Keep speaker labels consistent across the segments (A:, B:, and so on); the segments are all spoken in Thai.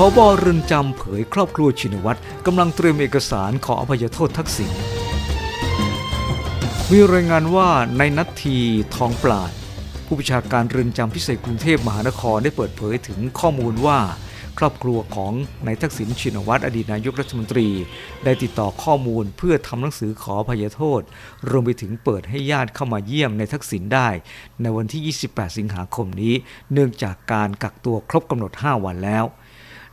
A: พบเรือนจำเผยครอบครัวชินวัตรกำลังเตรียมเอกสารขออภัยโทษทักษิณมีรายงานว่าในนัททีทองปราด ผู้บัญชาการเรือนจำพิเศษกรุงเทพมหานครได้เปิดเผยถึงข้อมูลว่าครอบครัวของนายทักษิณชินวัตรอดีตนายกรัฐมนตรี ได้ติดต่อข้อมูลเพื่อทำหนังสือขออภัยโทษ รวมไปถึงเปิดให้ญาติเข้ามาเยี่ยมในทักษิณได้ ในวันที่ 28 สิงหาคมนี้ เนื่องจากการกักตัวครบกำหนด 5 วันแล้ว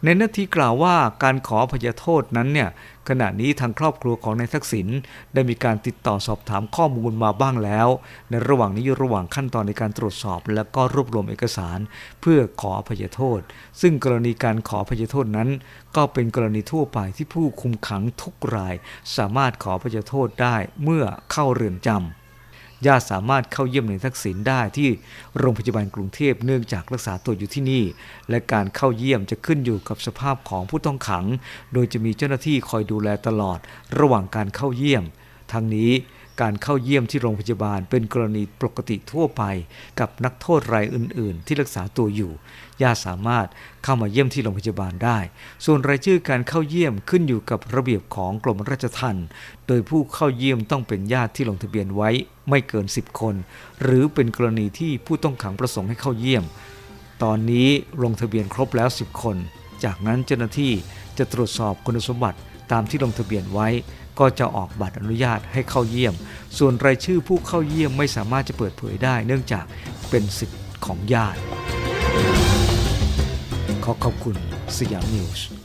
A: ในนาทีกล่าวว่าการขออภัยโทษนั้นเนี่ยขณะนี้ทางครอบครัวของนายทักษิณได้มีการติดต่อสอบถามข้อมูลมาบ้างแล้ว ในระหว่างนี้อยู่ระหว่างขั้นตอนในการตรวจสอบ และก็รวบรวมเอกสาร เพื่อขออภัยโทษ ซึ่งกรณีการขออภัยโทษนั้น ก็เป็นกรณีทั่วไปที่ผู้คุมขังทุกราย สามารถขออภัยโทษได้เมื่อเข้าเรือนจำ ญาติสามารถเข้าเยี่ยมในทักษิณได้ที่โรงพยาบาลกรุงเทพเนื่องจากรักษาตัวอยู่ที่นี่ และการเข้าเยี่ยมจะขึ้นอยู่กับสภาพของผู้ต้องขัง โดยจะมีเจ้าหน้าที่คอยดูแลตลอดระหว่างการเข้าเยี่ยม ทั้งนี้ การเข้าเยี่ยมที่โรงพยาบาล เป็นกรณีปกติทั่วไป กับนักโทษรายอื่น ๆ ที่รักษาตัวอยู่ญาติสามารถเข้ามาเยี่ยมที่โรงพยาบาลได้ ส่วนรายชื่อการเข้าเยี่ยมขึ้นอยู่กับระเบียบของกรมราชทัณฑ์โดยผู้เข้าเยี่ยมต้องเป็นญาติที่ลงทะเบียนไว้ไม่เกิน 10 คน หรือเป็นกรณีที่ผู้ต้องขังประสงค์ให้เข้าเยี่ยม ตอนนี้ลงทะเบียนครบแล้ว 10 คน จากนั้นเจ้าหน้าที่จะตรวจสอบคุณสมบัติตามที่ลงทะเบียนไว้ ก็จะออกบัตรอนุญาตให้เข้าเยี่ยม ส่วนรายชื่อผู้เข้าเยี่ยมไม่สามารถจะเปิดเผยได้ เนื่องจากเป็นสิทธิ์ของญาติ ขอขอบคุณสยามนิวส์